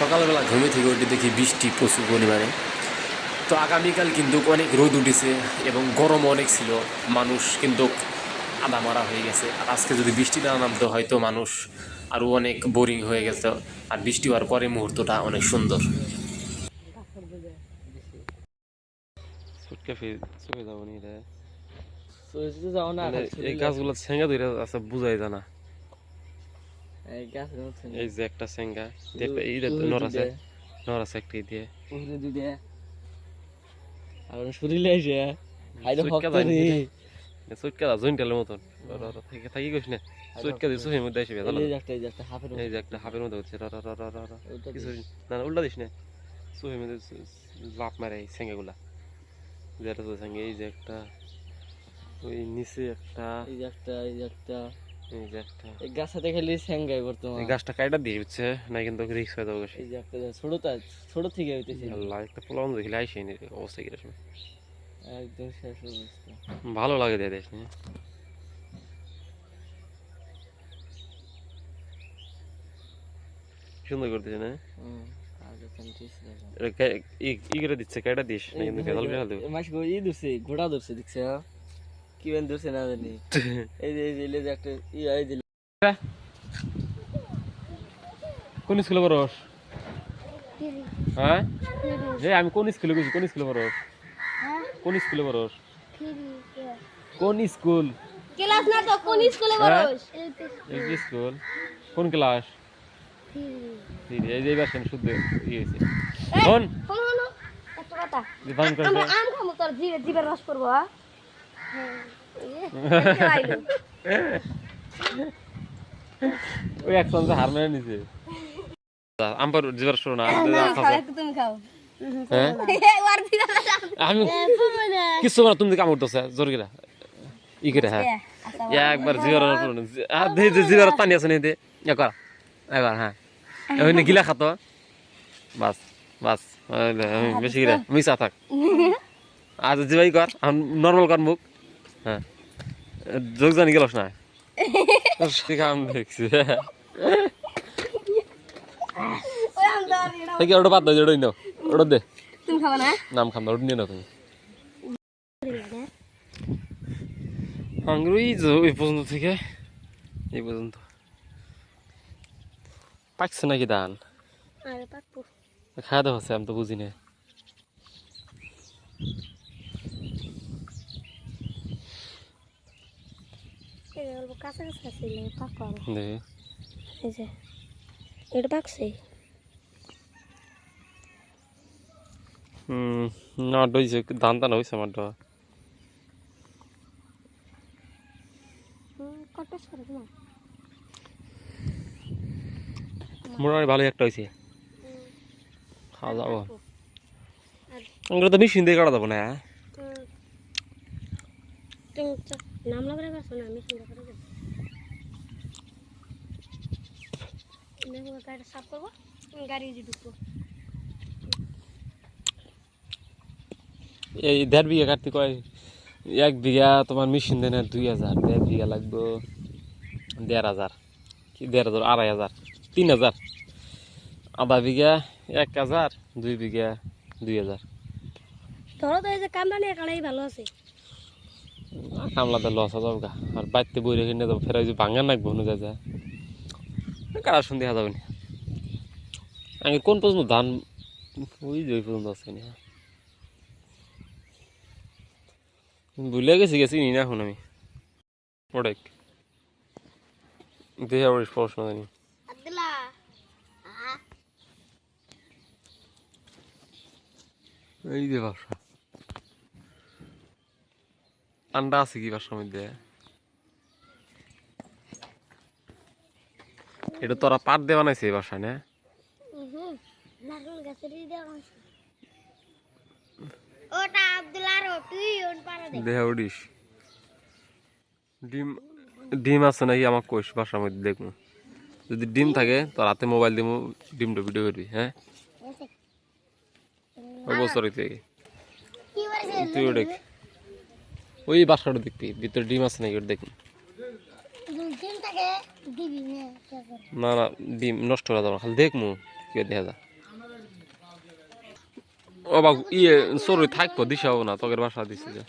সকালবেলা ঘুমে থেকে উঠে দেখি বৃষ্টি প্রচুর পরিমাণে। তো আগামীকাল কিন্তু অনেক রোদ উঠেছে এবং গরম অনেক ছিল। মানুষ কিন্তু আদা মারা হয়ে গেছে। আর আজকে যদি বৃষ্টি না নামতো হয়তো মানুষ আরও অনেক বোরিং হয়ে গেছে আর বৃষ্টি হওয়ার পরে মুহূর্তটা অনেক সুন্দর। এই গাছগুলো সেঙ্গা ধরে আছে বুঝাই জানা এই যে একটা সেঙ্গা। এই নর আছে। নর আছে একটা দিয়ে। দিদে আর শরীরে এসে আইলো সুটকা ভক্ত রে যায়নি। সুটকা দা জয়েন্টালের মতন। থেকে থাকি গেছ না। সুটকা দিয়ে সুহের মধ্যে বেদাল এই একটা এই একটা হাফের এই একটা হাফের মধ্যে হচ্ছে। র র র র র র কিছু না না উল্টা দিস না। মধ্যে লাভ মারে এই সেঙ্গাগুলা। যেটা তো সেঙ্গে এই যে একটা। ওই নিচে একটা। এই যে একটা এই যে একটা। এই যে একটা এই গাছাতে খালি স্যাঙ্গাই বর্তমান। এই গাছটা কাইটা দিয়ে হচ্ছে না কিন্তু রিক্স হয়ে যাবে এই যে একটা ছোটটা ছোট থেকে হইতেছে। আল্লাহ একটা পোলাও দেখলে আইসি নি অবস্থা কীরকম একদম শেষ অবস্থা। ভালো লাগে দিয়ে দেশ নিয়ে সুন্দর করতেছে না? ই- করে দিচ্ছে কেটা দিস না কিন্তু কেদাল বিড়াল দেবো। মাস ই ধরছে ঘোড়া ধরছে দেখছে কি বেন ধরছে না জানি। এই যে এই যে একটা ই এই যে। কোন স্কুলে পড়স? হ্যাঁ? হে আমি কোন স্কুলে গেছি? কোন স্কুলে পড়স? কোন স্কুলে পড়স? কোন স্কুল? ক্লাস না তো কোন স্কুলে হ্যাঁ? পড়োস? এই স্কুল। কোন ক্লাস? এই যে এবার শুদ্ধ শোন। শোনো শোনো। একটা কথা। যে আম খামো তোর জিভে জিভের রস করব হ্যাঁ। ওই এক চামচে হার মেরে নিছে। আমার জিবার শোনো না তুমি খাও। হ্যাঁ? আমি কিছু না তুমি কাম করতেছে জোর গিরা ই করে হ্যাঁ। একবার জিবার জিবার টানি আছে নি দে। একবার একবার হ্যাঁ। ওই গিলা খাতো বাস বাস আমি বেশি গিরা মিশা থাক। আজ জিবাই কর নর্মাল কর মুখ। হ্যাঁ। যোগ জানি গেলস না? কাম দেখছি। দাও থেকে ওটা বাদ দে ওটা নাও। ওটা দে। তুমি খাবে না? নাম খাম না ওটা নিয়ে নাও তুমি। আঙ্গুর ওই পর্যন্ত থেকে। এই পর্যন্ত। পাকছে নাকি ধান? খাওয়া দাওয়া হচ্ছে আমি তো বুঝি না এই যে অল্প কাঁচা কাঁচা ছিল পাকো এই যে এটা পাকছে? না ডইছে ধান টান হয়েছে আমার ডা মোটামুটি একটা হয়েছে। খাওয়া যাব ওগুলো তো মেশিন দিয়ে কাটা যাব না। তুমি চ- নাম লাগলে গেছো না আমি সুন্দর করে দেবো। দেখো গাড়িটা সাফ করব গাড়ি ঢুকবো। এই দেড় বিঘা কাটতে কয় এক বিঘা তোমার মেশিন দেয় না দুই হাজার দেড় বিঘা লাগবো দেড় হাজার কি দেড় হাজার আড়াই হাজার তিন হাজার। আধা বিঘা এক হাজার দুই বিঘা দুই হাজার। ধরো তো এই যে কামরা নিয়ে কাড়াই ভালো আছে। কামলাতে লস হয়ে যাবে গা আর বাড়িতে বই রেখে নিয়ে যাব ফের যে ভাঙা নাকবো না যা যা। কারা শুন দেখা যাবে না? আমি কোন পর্যন্ত ধান? ওই যে ওই পর্যন্ত আছে না। ভুলে গেছি গেছি নি না এখন আমি। ওটাই দেখে আবার পড়াশোনা জানি। এই যে বাসা। আন্ডা আছে কি বাসার মধ্যে? এটা তোরা পাট দিয়ে বানাইছে এই বাসা না? ডিম ডিম আছে নাকি আমাকে কইস বাসার মধ্যে দেখব যদি ডিম থাকে মোবাইল দিব ডিমটা ভিডিও করবি হ্যাঁ? থেকে। দেখ। ওই বাসাটা দেখবি, ভিতরে ডিম আছে নাকি ওটা দেখবি। না না, ডিম নষ্ট হয়ে যাবে খালি দেখমু, কি দেখা যা ও বাবু ইয়ে সরু থাকব দিশাও না তোকের বাসা দিছি যা।